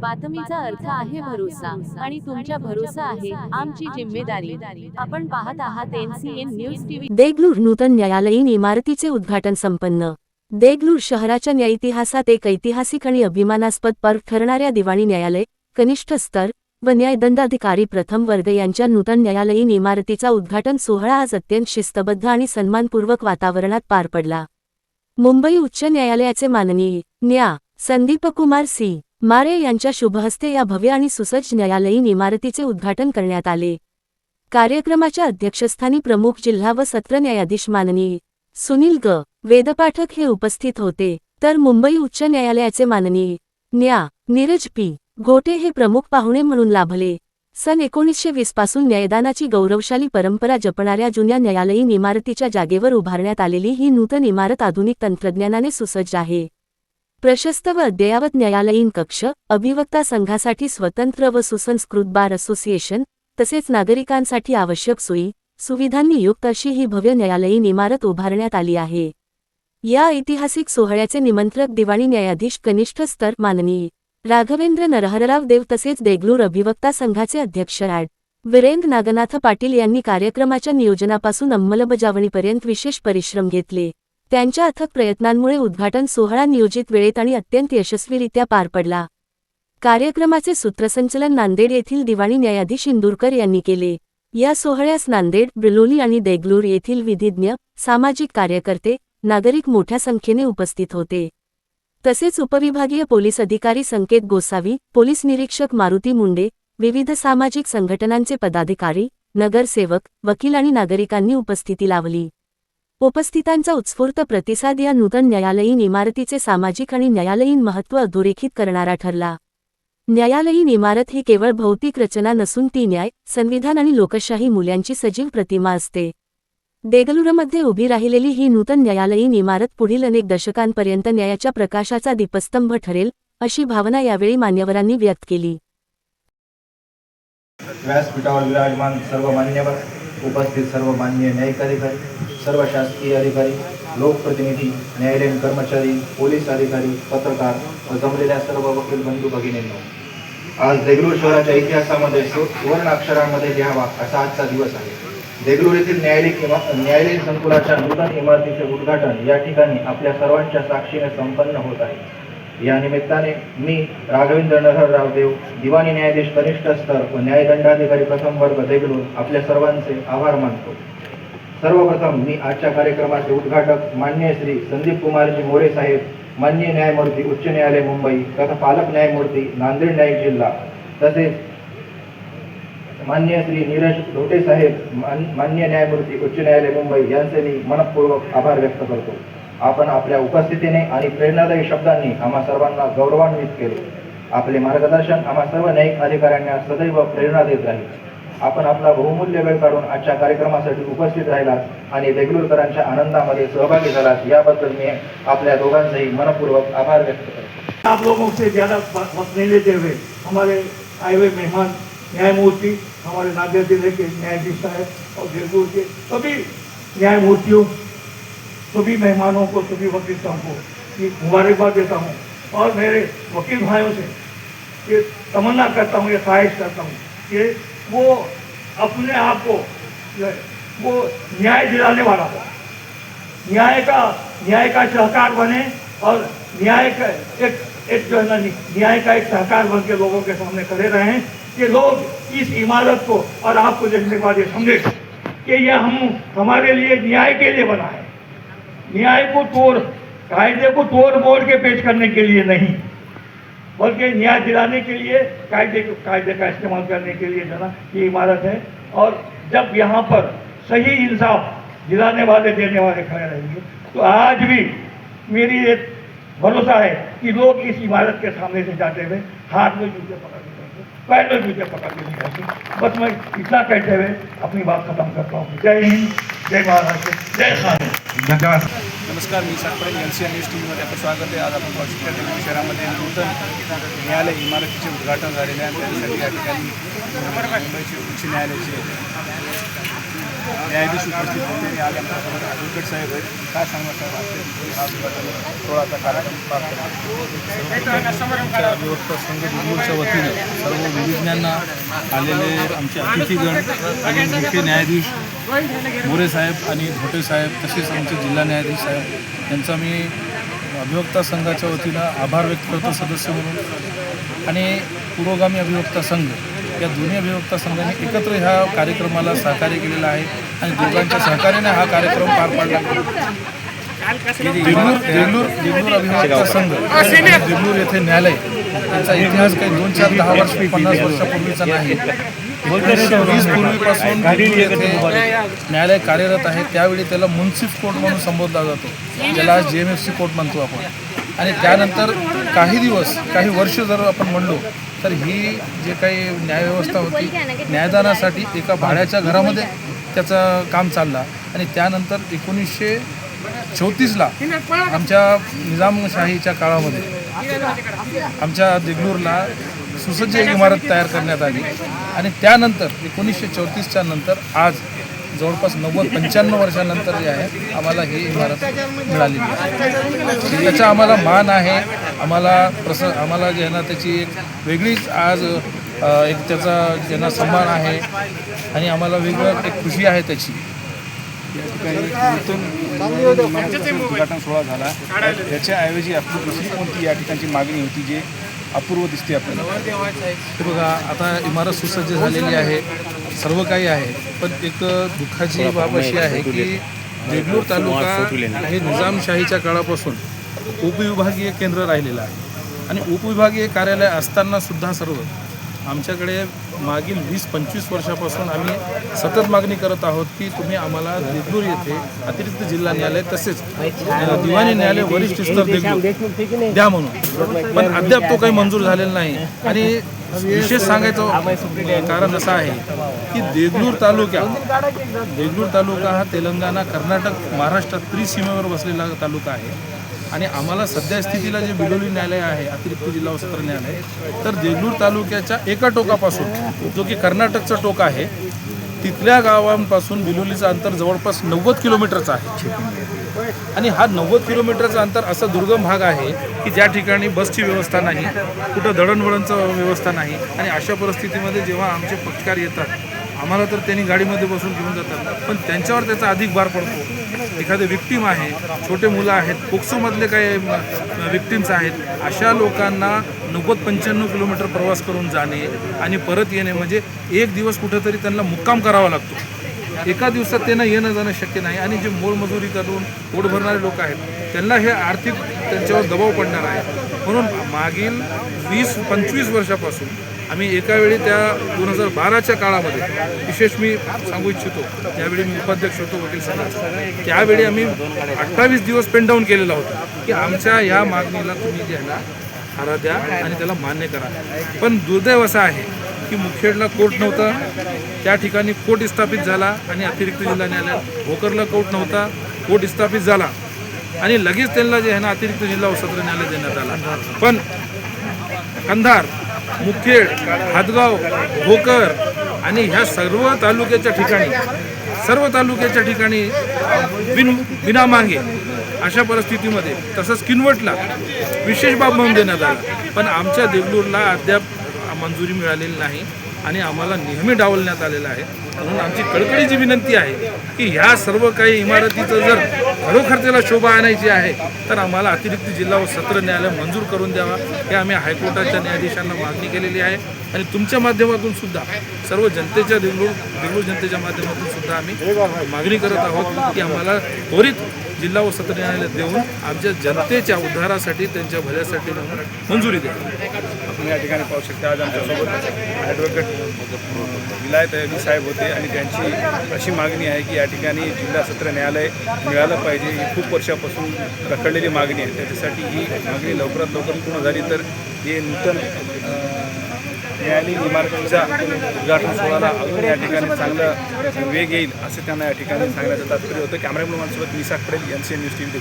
बातमीचा अर्थ आहे भरोसा आणि तुमच्या भरोसा आहे आमची जिम्मेदारी. आपण पाहत आहात एनसीएन न्यूज टीव्ही. देगलूर नूतन न्यायालयीन इमारतीचे उद्घाटन संपन्न. देगलूर शहराच्या न्यायइतिहासात एक ऐतिहासिक आणि अभिमानास्पद पर्व ठरणाऱ्या दिवाणी न्यायालय कनिष्ठ स्तर व न्यायदंडाधिकारी प्रथम वर्ग यांच्या नूतन न्यायालयीन इमारतीचा उद्घाटन सोहळा आज अत्यंत शिस्तबद्ध आणि सन्मानपूर्वक वातावरणात पार पडला. मुंबई उच्च न्यायालयाचे माननीय न्या संदीपकुमार सी. मारे यांच्या शुभहस्ते या भव्य आणि सुसज्ज न्यायालयीन इमारतीचे उद्घाटन करण्यात आले. कार्यक्रमाच्या अध्यक्षस्थानी प्रमुख जिल्हा व सत्र न्यायाधीश माननीय सुनील ग. वेदपाठक हे उपस्थित होते. तर मुंबई उच्च न्यायालयाचे माननीय न्या. नीरज पी. घोटे हे प्रमुख पाहुणे म्हणून लाभले. सन एकोणीसशे वीसपासून न्यायदानाची गौरवशाली परंपरा जपणाऱ्या जुन्या न्यायालयीन इमारतीच्या जागेवर उभारण्यात आलेली ही नूतन इमारत आधुनिक तंत्रज्ञानाने सुसज्ज आहे. प्रशस्त व अद्ययावत न्यायालयीन कक्ष अभिवक्ता संघासाठी स्वतंत्र व सुसंस्कृत बार असोसिएशन तसेच नागरिकांसाठी आवश्यक सोयी सुविधांनी युक्त अशी ही भव्य न्यायालयीन इमारत उभारण्यात आली आहे. या ऐतिहासिक सोहळ्याचे निमंत्रक दिवाणी न्यायाधीश कनिष्ठ स्तर माननीय राघवेंद्र नरहरराव देव तसेच देगलूर अभिवक्ता संघाचे अध्यक्ष ॲड. वीरेंद्र नागनाथ पाटील यांनी कार्यक्रमाच्या नियोजनापासून अंमलबजावणीपर्यंत विशेष परिश्रम घेतले. त्यांच्या अथक प्रयत्नांमुळे उद्घाटन सोहळा नियोजित वेळेत आणि अत्यंत यशस्वीरित्या पार पडला. कार्यक्रमाचे सूत्रसंचलन नांदेड येथील दिवाणी न्यायाधीश इंदूरकर यांनी केले. या सोहळ्यास नांदेड बिलोली आणि देगलूर येथील विधिज्ञ सामाजिक कार्यकर्ते नागरिक मोठ्या संख्येने उपस्थित होते. तसेच उपविभागीय पोलीस अधिकारी संकेत गोसावी पोलीस निरीक्षक मारुती मुंडे विविध सामाजिक संघटनांचे पदाधिकारी नगरसेवक वकील आणि नागरिकांनी उपस्थिती लावली उपस्थितांचा उत्स्फूर्त प्रतिसाद या नूतन न्यायालयीन इमारतीचे सामाजिक आणि न्यायालयीन महत्त्व अधोरेखित करणारा ठरला. न्यायालयीन इमारत ही केवळ भौतिक रचना नसून ती न्याय संविधान आणि लोकशाही मूल्यांची सजीव प्रतिमा असते. देगलूरमध्ये उभी राहिलेली ही नूतन न्यायालयीन इमारत पुढील अनेक दशकांपर्यंत न्यायाच्या प्रकाशाचा दीपस्तंभ ठरेल अशी भावना यावेळी मान्यवरांनी व्यक्त केली. व्यासपीठावर विराजमान सर्व मान्यवर उपस्थित सर्व मान्य न्यायिक अधिकारी सर्व शासकीय अधिकारी लोकप्रतिनिधी न्यायालयीन कर्मचारी पोलीस अधिकारी पत्रकार व जमलेल्या सर्व वकील बंधू भगिनींनो आज देगलूर शहराच्या इतिहासामध्ये सुवर्ण अक्षरांमध्ये लिहावा असा आजचा दिवस आहे. देगलूर येथील न्यायालयीन इमा न्यायालयीन संकुलाच्या नूतन इमारतीचे उद्घाटन या ठिकाणी आपल्या सर्वांच्या साक्षीने संपन्न होत आहे. या निमित्ताने मी राघवेंद्र नरहरराव देव दिवाणी न्यायाधीश कनिष्ठ स्तर व न्यायदंडाधिकारी प्रथम वर्ग देगलूर आपल्या सर्वांचे आभार मानतो. सर्वप्रथम मी आजच्या कार्यक्रमाचे उद्घाटक मान्य श्री संदीप कुमारजी मोरे साहेब मान्य न्यायमूर्ती उच्च न्यायालय मुंबई तथा पालक न्यायमूर्ती नांदेड न्यायिक जिल्हा तसेच मान्य श्री नीरज धोटे साहेब मान्य न्यायमूर्ती उच्च न्यायालय मुंबई यांचे मी मनपूर्वक आभार व्यक्त करतो. आपण आपल्या उपस्थितीने आणि प्रेरणादायी शब्दांनी आम्हा सर्वांना गौरवान्वित केले. आपले मार्गदर्शन आम्हा सर्व न्यायिक अधिकाऱ्यांना सदैव प्रेरणा देत राहील आपण आपला बहुमूल्य वेळ काढून आजच्या कार्यक्रमासाठी उपस्थित राहिलात आणि देगलूरकरांच्या आनंदामध्ये सहभागी झालात याबद्दल मी आपल्या दोघांचाही मनपूर्वक आभार व्यक्त करतो. आप लोगों से ज़्यादा वक्त लेते हुए हमारे आए हुए मेहमान न्यायमूर्ति हमारे नांदेड़ जिले के न्यायाधीश साहब और जयपुर के सभी न्यायमूर्तियों सभी मेहमानों को, सभी वकील साहब को मुबारकबाद देता हूँ और मेरे वकील भाइयों से ये तमन्ना करता हूँ, ये ख्वाहिश करता हूँ कि वो अपने आप को वो न्याय दिलाने वाला हो। न्याय का न्याय का सहकार बने और न्याय का एक एक जो है ना, न्याय का एक सहकार बन के लोगों के सामने खड़े रहें कि लोग इस इमारत को और आपको देखने के बाद ये समझे कि यह हम, हमारे लिए न्याय के लिए बना है। न्याय को तोड़, कायदे को तोड़ मोड़ के पेश करने के लिए नहीं, बल्कि न्याय दिलाने के लिए, कायदे कायदे का इस्तेमाल करने के लिए जाना ये इमारत है। और जब यहाँ पर सही इंसाफ दिलाने वाले, देने वाले खड़े रहेंगे तो आज भी मेरी एक भरोसा है कि लोग इस इमारत के सामने से जाते हुए हाथ में जूते पकड़ के जाएँगे, पैर में जूते पकड़ के नहीं बस मैं इतना कहते हुए अपनी बात खत्म करता हूँ। जय हिंद, जय महाराष्ट्र, जय खान धन्यवाद. नमस्कार मी सातपर्यंत N C N news T व्हीमध्ये आपलं स्वागत आहे. आज आपण वाशिष्ठ देगलूर शहरामध्ये नूतन न्यायालय इमारतीचे उद्घाटन झालेले आहे. आणि त्यासाठी या ठिकाणी मुंबईचे उच्च न्यायालयाचे न्यायाधीश उपस्थित होते आणि आज ॲडव्होकेट साहेब आहेत काय सांगणार साहेब आजच्या दिवशी कार्यक्रम पार पडला संघ दिल्लीच्या वतीनं सर्व विधिज्ञांना आलेले आमचे अतिथीगण आणि मुख्य न्यायाधीश मोरे साहेब आणि भोटे साहेब तसेच आमचे जिल्हा न्यायाधीश साहेब यांचा मी अभिवक्ता संघाच्या वतीनं आभार व्यक्त करतो सदस्य म्हणून. आणि पुरोगामी अभिवक्ता संघ. या दोन्ही अभिवक्ता संघाने एकत्र ह्या कार्यक्रमाला सहकार्य केलेलं आहे आणि दोघांच्या सहकार्याने हा कार्यक्रम पार पाडला. देगलूर देगलूर देगलूर अभिवक्ता संघ देगलूर येथे न्यायालय याचा इतिहास काही दोन चार दहा वर्ष पन्नास वर्षापूर्वीचा नाही. वीस पूर्वीपासून येथे न्यायालय कार्यरत आहे. त्यावेळी त्याला मुन्सिफ कोर्ट म्हणून संबोधला जातो. ज्याला जे एम एफ सी कोर्ट म्हणतो आपण. आणि त्यानंतर काही दिवस काही वर्ष जर आपण म्हणलो तर ही जे काही न्यायव्यवस्था होती न्यायदानासाठी एका भाड्याच्या घरामध्ये त्याचं काम चाललं. आणि त्यानंतर एकोणीसशे चौतीसला आमच्या निजामशाहीच्या काळामध्ये आमच्या देगलूरला सुसज्ज इमारत तयार करण्यात आली. आणि त्यानंतर एकोणीसशे चौतीसच्या नंतर आज जवळपास नव्वद पंच्याण्णव वर्षानंतर जे आहे आम्हाला ही इमारत मिळालेली आहे. त्याचा आम्हाला मान आहे. आम्हाला प्रस आम्हाला जे आहे ना त्याची एक वेगळीच आज एक त्याचा ज्यांना सन्मान आहे आणि आम्हाला वेगळं एक खुशी आहे त्याची. उद्घाटन सोहळा झाला. त्याच्याऐवजी आपली दुसरी कोणती या ठिकाणची मागणी होती जे अपूर्व दिसते आपल्याला? बघा आता इमारत सुसज्ज झालेली आहे. सर्व काही आहे. पण एक दुःखाची बाब अशी आहे की? देगलूर तालुका हे निजामशाहीच्या काळापासून उपविभागीय केंद्र राहिलेलं आहे. आणि उपविभागीय कार्यालय असताना सुद्धा सर्व आमच्याकडे मागील वीस पंचवीस वर्षापासून आम्ही सतत मागणी करत आहोत की तुम्ही आम्हाला देगलूर येथे अतिरिक्त जिल्हा न्यायालय तसेच दिवाणी न्यायालय वरिष्ठ स्तर देगलूर द्या म्हणून. पण अद्याप तो काही मंजूर झालेला नाही. आणि विशेष सांगायचं कारण असं आहे की देगलूर तालुक्या देगलूर तालुका हा तेलंगणा कर्नाटक महाराष्ट्रात त्रिसीमेवर बसलेला तालुका आहे. आणि आम्हाला सध्या स्थितीला जे बिलोली न्यायालय आहे अतिरिक्त जिल्हा व सत्र न्यायालय तर देगलूर तालुक्याच्या एका टोकापासून जो की कर्नाटकचा टोक आहे तिथल्या गावांपासून बिलोलीचं अंतर जवळपास नव्वद किलोमीटरचं आहे. आणि हा नव्वद किलोमीटरचं अंतर असा दुर्गम भाग आहे की ज्या ठिकाणी बसची व्यवस्था नाही कुठं दळणवळणचं व्यवस्था नाही. आणि अशा परिस्थितीमध्ये जेव्हा आमचे पक्षकार येतात आम्हाला तर त्यांनी गाडीमध्ये बसून घेऊन जातात. पण त्यांच्यावर त्याचा अधिक भार पडतो. एखादे विक्टीम आहे छोटे मुलं आहेत पोक्सोमधले काही विक्टीम्स आहेत अशा लोकांना नव्वद पंच्याण्णव किलोमीटर प्रवास करून जाणे आणि परत येणे म्हणजे एक दिवस कुठंतरी त्यांना मुक्काम करावा लागतो. एका दिवसात त्यांना येणं जाणं शक्य नाही आणि जे मोलमजुरी करून पोट भरणारे लोक आहेत त्यांना हे आर्थिक त्यांच्यावर दबाव पडणार आहे. म्हणून मागील वीस पंचवीस वर्षापासून आम्ही एका वेळी त्या दोन हजार बाराच्या काळामध्ये विशेष मी सांगू इच्छितो त्यावेळी मी उपाध्यक्ष होतो वकील संघाचा त्यावेळी आम्ही अठ्ठावीस दिवस पेनडाऊन केलेला होता की आमच्या या मागणीला तुम्ही जे आहे ना द्या आणि त्याला मान्य करा. पण दुर्दैव असं आहे की मुखेडला कोर्ट नव्हता. त्या ठिकाणी कोर्ट स्थापित झाला आणि अतिरिक्त जिल्हा न्यायालय भोकरला कोर्ट नव्हता कोर्ट स्थापित झाला. आणि लगेच त्यांना जे आहे ना अतिरिक्त जिल्हा व सत्र न्यायालय देण्यात आला. पण कंधार मुखेड हातगाव भोकर आणि ह्या सर्व तालुक्याच्या ठिकाणी सर्व तालुक्याच्या ठिकाणी बिन विनामागे अशा परिस्थितीमध्ये तसंच किनवटला विशेष बाब म्हणून देण्यात आला. पण आमच्या देगलूरला अद्याप मंजुरी मिळालेली नाही आणि आम्हाला नेहमी डावलण्यात आलेलं आहे. म्हणून आमची कडकडीची विनंती आहे की ह्या सर्व काही इमारतीचं जर खरोखर त्याला शोभा आणायची आहे तर आम्हाला अतिरिक्त जिल्हा व सत्र न्यायालय मंजूर करून द्यावा. हे आम्ही हायकोर्टाच्या न्यायाधीशांना मागणी केलेली आहे. आणि तुमच्या माध्यमातून सुद्धा सर्व जनतेच्या देगलूर देगलूर जनतेच्या माध्यमातून सुद्धा आम्ही मागणी करत आहोत की आम्हाला त्वरित जिल्हा व सत्र न्यायालय देऊन आमच्या जनतेच्या उद्धारासाठी त्यांच्या भल्यासाठी म्हणून मंजुरी द्या आपण या ठिकाणी पाहू शकता आज आमच्यासोबत ॲडव्होकेट विलायत अली साहेब होते आणि त्यांची अशी मागणी आहे की या ठिकाणी जिल्हा सत्र न्यायालय मिळालं पाहिजे. ही खूप वर्षापासून रखडलेली मागणी आहे. त्याच्यासाठी ही मागणी लवकरात लवकर पूर्ण झाली तर हे नूतन न्यायालयीन इमारतीचा उद्घाटन सोहळ्याला अजून या ठिकाणी चांगला वेग येईल असं त्यांना या ठिकाणी सांगण्याचं तात्पर्य होतं. कॅमेरामॅन माणसोबत निसाक पडेल N C N news T V